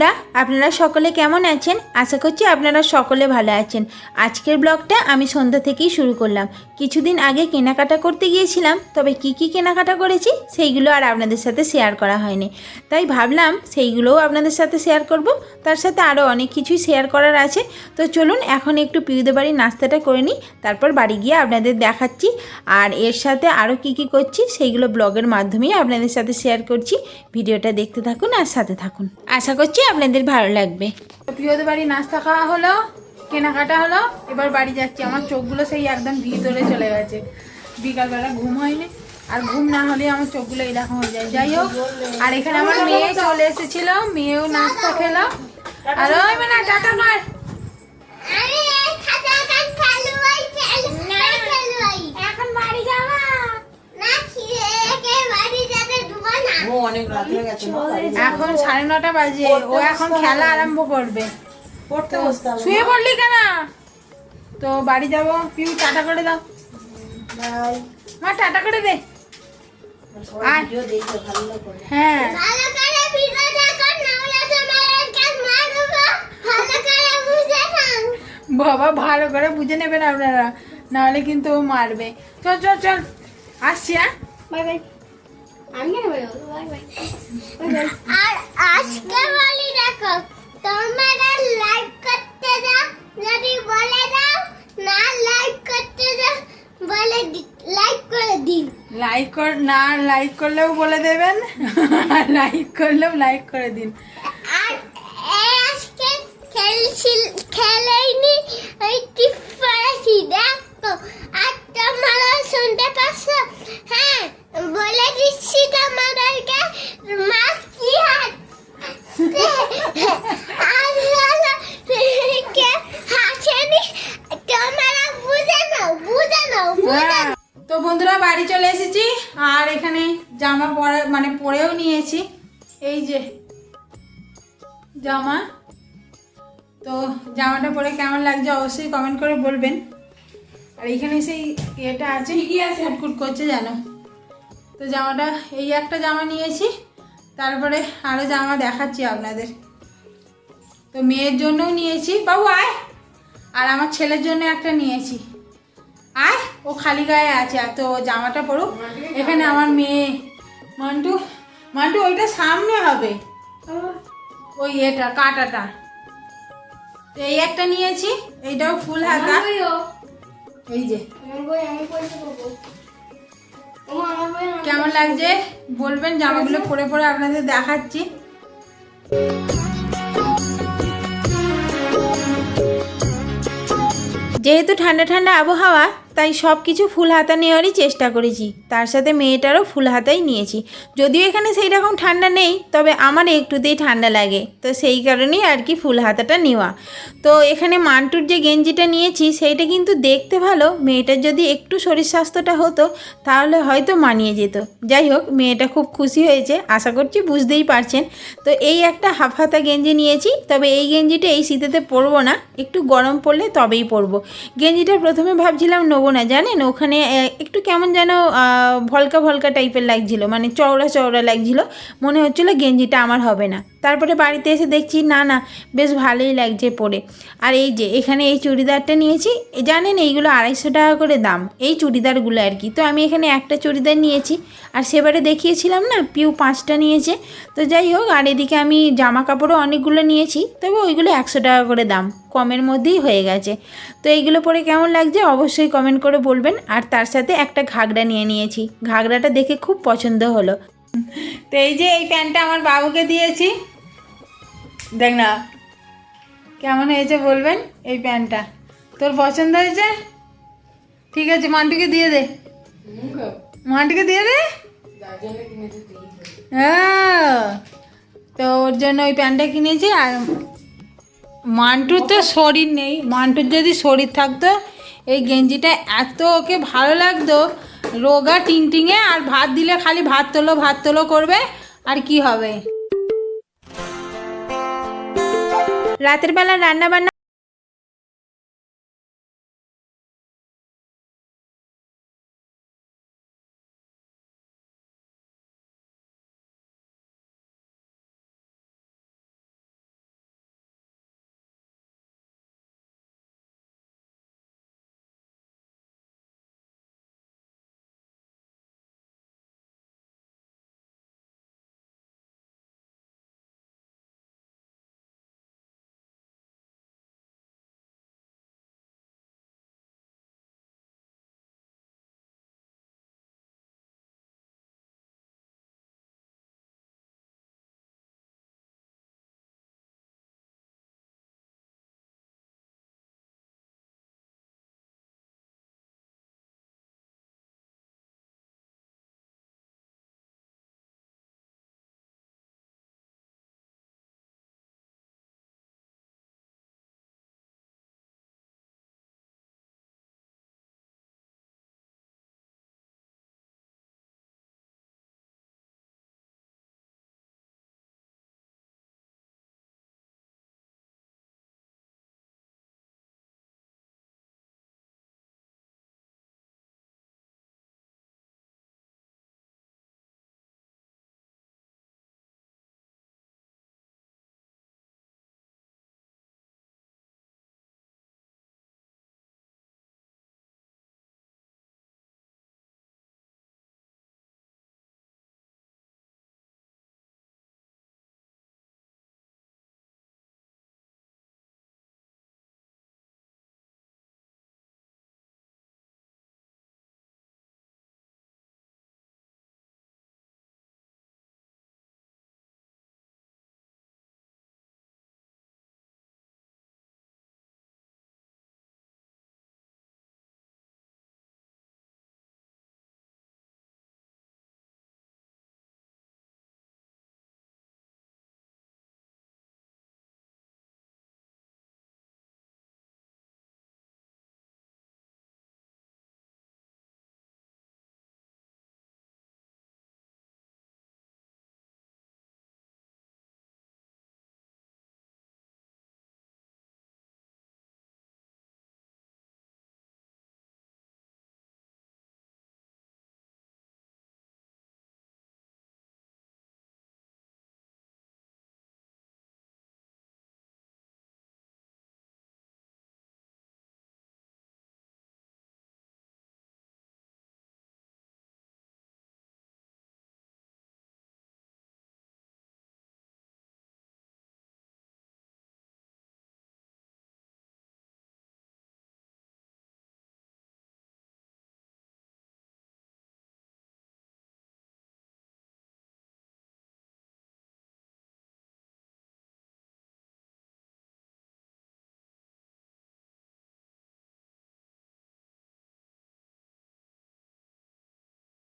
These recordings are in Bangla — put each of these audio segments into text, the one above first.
বন্ধুরা, আপনারা সকলে কেমন আছেন? আশা করছি আপনারা সকলে ভালো আছেন। আজকের ব্লগটা আমি সন্ধ্যা থেকেই শুরু করলাম। কিছুদিন আগে কেনাকাটা করতে গিয়েছিলাম, তবে কি কি কেনাকাটা করেছি সেইগুলো আর আপনাদের সাথে শেয়ার করা হয়নি। তাই ভাবলাম সেইগুলোও আপনাদের সাথে শেয়ার করব। তার সাথে আরও অনেক কিছুই শেয়ার করার আছে। তো চলুন, এখন একটু পিউদের বাড়ির নাস্তাটা করে নিই, তারপর বাড়ি গিয়ে আপনাদের দেখাচ্ছি। আর এর সাথে আরও কি কি করছি সেইগুলো ব্লগের মাধ্যমেই আপনাদের সাথে শেয়ার করছি। ভিডিওটা দেখতে থাকুন আর সাথে থাকুন। আশা করছি আপনাদের ভালো লাগবে। প্রিয়দের বাড়ি নাস্তা খাওয়া হলো, কেনাকাটা হলো, এবার বাড়ি যাচ্ছি। আমার চোখগুলো সেই একদম ভিতরে চলে গেছে। বিকালবেলা ঘুম হয়নি, আর ঘুম না হলে আমার চোখগুলো এরকম হয়ে যায়। যাই হোক, আর এখানে আমার মেয়ে চলে এসেছিল, মেয়েও নাস্তা খেলো। আর ওই মানে টাটা মার এখন বাড়ি যাওয়া এখন সাড়ে নটা বাজে ও এখন খেলা আরম্ভ করবে। পড়তে বসতে শুয়ে পড়লি কেন? তো বাড়ি যাব। পিউ টাটা করে দাও। মা টাটা করে দে। হ্যাঁ। বাবা ভালো করে বুঝে নেবেন আপনারা। নাহলে কিন্তু ও মারবে। চল চল চল। আসছি হ্যাঁ? Bye bye. আর আজকে বলি দেখো তোমরা লাইক করতে দাও যদি বলে দাও না লাইক করতে দাও বলে লাইক করে দিন। লাইক কর না লাইক করলেও বলে দেবেন লাইক করলেও লাইক করে দিন। জামাটা পরে কেমন লাগছে অবশ্যই কমেন্ট করে বলবেন। আর এখানে সেই ইয়েটা আছে কুটকুট করছে জানো তো জামাটা এই একটা জামা নিয়েছি তারপরে আরও জামা দেখাচ্ছি আপনাদের। তো মেয়ের জন্যও নিয়েছি। বাবু আয়। আর আমার ছেলের জন্য একটা নিয়েছি। আয় ও খালি গায়ে আছে আর তো জামাটা পরুক। এখানে আমার মেয়ে। মান্টু মান্টু ওইটা সামনে হবে। ওই এটা কাটাটা। তো এই একটা নিয়েছি এইটাও ফুল হাতা। এই যে। কেমন লাগছে? বলবেন জামাগুলো পরে পরে আপনাদের দেখাচ্ছি। যেহেতু ঠান্ডা ঠান্ডা আবহাওয়া তাই সব কিছু ফুল হাতা নেওয়ারই চেষ্টা করেছি। তার সাথে মেয়েটারও ফুল হাতাই নিয়েছি। যদিও এখানে সেই রকম ঠান্ডা নেই, তবে আমার একটুতেই ঠান্ডা লাগে। তো সেই কারণেই আর কি ফুল হাতাটা নেওয়া। তো এখানে মান্টুর যে গেঞ্জিটা নিয়েছি, সেইটা কিন্তু দেখতে ভালো। মেয়েটার যদি একটু শরীর স্বাস্থ্যটা হতো, তাহলে হয়তো মানিয়ে যেত। যাই হোক, মেয়েটা খুব খুশি হয়েছে। আশা করছি বুঝতেই পারছেন। তো এই একটা হাফ হাতা গেঞ্জি নিয়েছি, তবে এই গেঞ্জিটা এই শীতেতে পরবো না। একটু গরম পড়লে তবেই পরবো। গেঞ্জিটা প্রথমে ভাবছিলাম নেব না, জানেন? ওখানে একটু কেমন যেন ভলকা ভলকা টাইপের লাগছিল মানে চওড়া চওড়া লাগছিল। মনে হচ্ছিল গেঞ্জিটা আমার হবে না। তারপরে বাড়িতে এসে দেখছি, না না, বেশ ভালোই লাগছে পরে। আর এই যে, এখানে এই চুড়িদারটা নিয়েছি জানেন এইগুলো আড়াইশো টাকা করে দাম, এই চুড়িদারগুলো আর কি। তো আমি এখানে একটা চুড়িদার নিয়েছি, আর সেবারে দেখিয়েছিলাম না, পিউ পাঁচটা নিয়েছে। তো যাই হোক, আর এদিকে আমি জামা কাপড়ও অনেকগুলো নিয়েছি, তবে ওইগুলো একশো টাকা করে দাম, কমের মধ্যেই হয়ে গেছে। তো এইগুলো পরে কেমন লাগছে অবশ্যই কমেন্ট করে বলবেন, আর তার সাথে একটা ঘাগরা নিয়ে নিয়েছি। ঘাগরাটা দেখে খুব পছন্দ হলো। তো এই যে এই প্যান্টটা আমার বাবুকে দিয়েছি। দেখ না, কেমন হয়েছে বলবেন এই প্যান্টটা তোর পছন্দ হয়েছে? ঠিক আছে, মান্টুকে দিয়ে দে। মান্টুকে দিয়ে দে? হ্যাঁ তো ওর জন্য ওই প্যান্টটা কিনেছি। আর মান্টুর তো শরীর নেই। মান্টুর যদি শরীর থাকতো এই গেঞ্জিটা এত ওকে ভালো লাগতো। রোগা টিংটিংয়ে আর ভাত দিলে খালি ভাত তোলো ভাত তোলো করবে, আর কি হবে? রাতের বেলা রান্না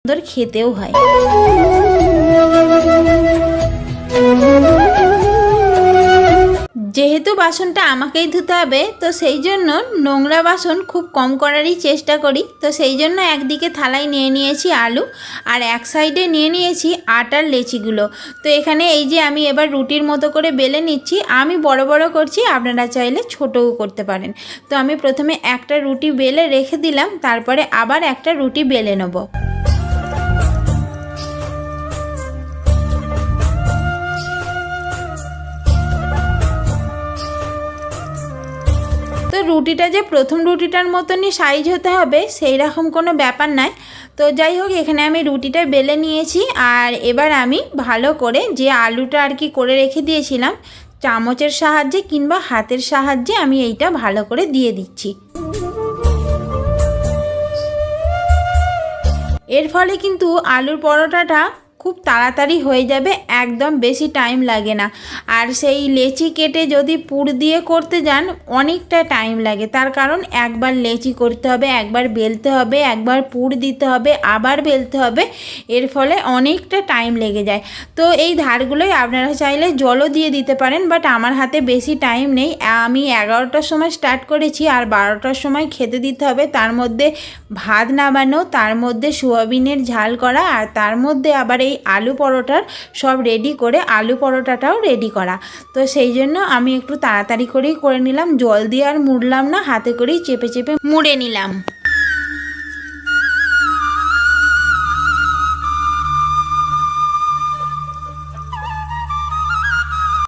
সুন্দর খেতেও হয়। যেহেতু বাসনটা আমাকেই ধুতে হবে, তো সেই জন্য নোংরা বাসন খুব কম করারই চেষ্টা করি। তো সেই জন্য একদিকে থালায় নিয়ে নিয়েছি আলু, আর এক সাইডে নিয়ে নিয়েছি আটার লেচিগুলো। তো এখানে এই যে আমি এবার রুটির মতো করে বেলে নিচ্ছি, আমি বড় বড় করছি, আপনারা চাইলে ছোটও করতে পারেন। তো আমি প্রথমে একটা রুটি বেলে রেখে দিলাম, তারপরে আবার একটা রুটি বেলে নেব। তো রুটিটা যে প্রথম রুটিটার মতনই সাইজ হতে হবে, সেই রকম কোনো ব্যাপার নয় তো যাই হোক, এখানে আমি রুটিটা বেলে নিয়েছি আর এবার আমি ভালো করে যে আলুটা আর কি করে রেখে দিয়েছিলাম, চামচের সাহায্যে কিংবা হাতের সাহায্যে আমি এইটা ভালো করে দিয়ে দিচ্ছি। এর ফলে কিন্তু আলুর পরোটাটা খুব তাড়াতাড়ি হয়ে যাবে, একদম বেশি টাইম লাগে না। আর সেই লেচি কেটে যদি পুর দিয়ে করতে যান, অনেকটা টাইম লাগে। তার কারণ একবার লেচি করতে হবে, একবার বেলতে হবে, একবার পুর দিতে হবে, আবার বেলতে হবে, এর ফলে অনেকটা টাইম লেগে যায়। তো এই ধারগুলোই আপনারা চাইলে জলও দিয়ে দিতে পারেন বাট আমার হাতে বেশি টাইম নেই। আমি এগারোটার সময় স্টার্ট করেছি, আর বারোটার সময় খেতে দিতে হবে। তার মধ্যে ভাত নামানো, তার মধ্যে সোয়াবিনের ঝাল করা, আর তার মধ্যে আবার এই আলু পরোটার সব রেডি করে আলু পরোটাটাও রেডি করা। তো সেই জন্য আমি একটু তাড়াতাড়ি করেই করে নিলাম, জল দিয়ে আর মুড়লাম না, হাতে করেই চেপে চেপে মুড়ে নিলাম।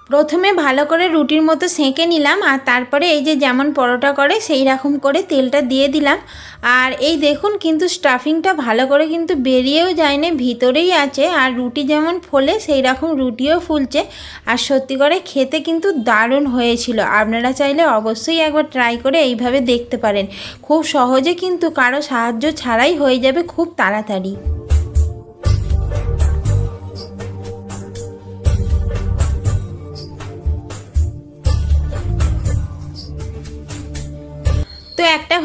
প্রথমে ভালো করে রুটির মতো সেঁকে নিলাম আর তারপরে এই যে যেমন পরোটা করে সেই রকম করে তেলটা দিয়ে দিলাম। আর এই দেখুন কিন্তু স্টাফিংটা ভালো করে কিন্তু বেরিয়েও যায়নি, ভিতরেই আছে আর রুটি যেমন ফোলে সেই রকম রুটিও ফুলছে। আর সত্যি করে খেতে কিন্তু দারুণ হয়েছিল। আপনারা চাইলে অবশ্যই একবার ট্রাই করে এইভাবে দেখতে পারেন। খুব সহজে কিন্তু কারও সাহায্য ছাড়াই হয়ে যাবে খুব তাড়াতাড়ি।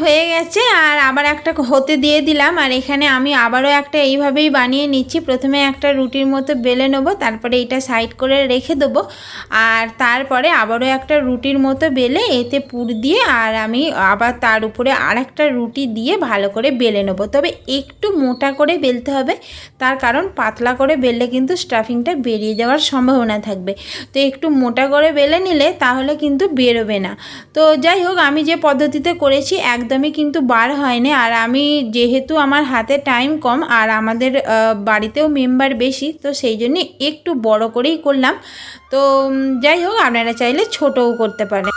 হয়ে গেছে আর আবার একটা হতে দিয়ে দিলাম। আর এখানে আমি আবারও একটা এইভাবেই বানিয়ে নিচ্ছি। প্রথমে একটা রুটির মতো বেলে নেব, তারপরে এটা সাইড করে রেখে দেবো। আর তারপরে আবারও একটা রুটির মতো বেলে এতে পুর দিয়ে আর আমি আবার তার উপরে আর একটা রুটি দিয়ে ভালো করে বেলে নেব। তবে একটু মোটা করে বেলতে হবে, তার কারণ পাতলা করে বেললে কিন্তু স্টাফিংটা বেরিয়ে যাওয়ার সম্ভাবনা থাকবে। তো একটু মোটা করে বেলে নিলে তাহলে কিন্তু বেরোবে না। তো যাই হোক, আমি যে পদ্ধতিতে করেছি একদমই কিন্তু বার হয়নি। আর আমি যেহেতু আমার হাতে টাইম কম আর আমাদের বাড়িতেও মেম্বার বেশি, তো সেই জন্য একটু বড় করেই করলাম। তো যাই হোক, আপনারা চাইলে ছোটও করতে পারেন।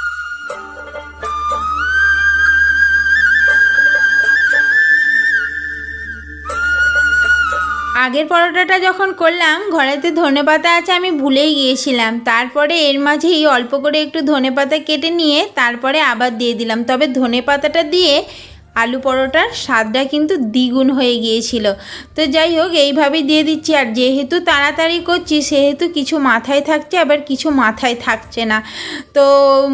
আগের পরোটাটা যখন করলাম, ঘরেতে ধনেপাতা আছে আমি ভুলেই গিয়েছিলাম। তারপরে এর মাঝেই অল্প করে একটু ধনেপাতা কেটে নিয়ে তারপরে আবার দিয়ে দিলাম। তবে ধনেপাতাটা দিয়ে আলু পরোটার স্বাদটা কিন্তু দ্বিগুণ হয়ে গিয়েছিল। তো যাই হোক, এইভাবেই দিয়ে দিচ্ছি। আর যেহেতু তাড়াতাড়ি করছি, সেহেতু কিছু মাথায় থাকছে, আবার কিছু মাথায় থাকছে না। তো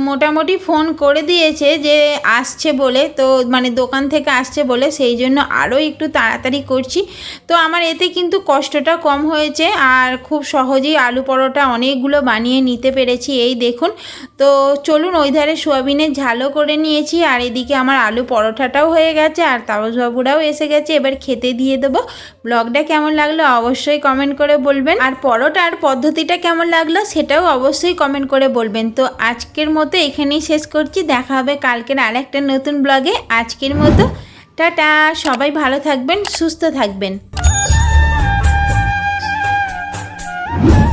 মোটামুটি ফোন করে দিয়েছে যে আসছে বলে, তো মানে দোকান থেকে আসছে বলে, সেই জন্য আরও একটু তাড়াতাড়ি করছি। তো আমার এতে কিন্তু কষ্টটা কম হয়েছে, আর খুব সহজেই আলু পরোটা অনেকগুলো বানিয়ে নিতে পেরেছি। এই দেখুন, তো চলুন ওই ধারে সোয়াবিনের ঝালও করে নিয়েছি, আর এদিকে আমার আলু পরোটাটাও হয়ে গেছে আর তাপসবাবুরাও এসে গেছে, এবার খেতে দিয়ে দেবো। ব্লগটা কেমন লাগল অবশ্যই কমেন্ট করে বলবেন। আর পরোটার পদ্ধতিটা কেমন লাগল সেটাও অবশ্যই কমেন্ট করে বলবেন। তো আজকের মতো এখানেই শেষ করছি। দেখা হবে কালকের আরেকটা নতুন ব্লগে। আজকের মতো, টাটা। সবাই ভালো থাকবেন, সুস্থ থাকবেন।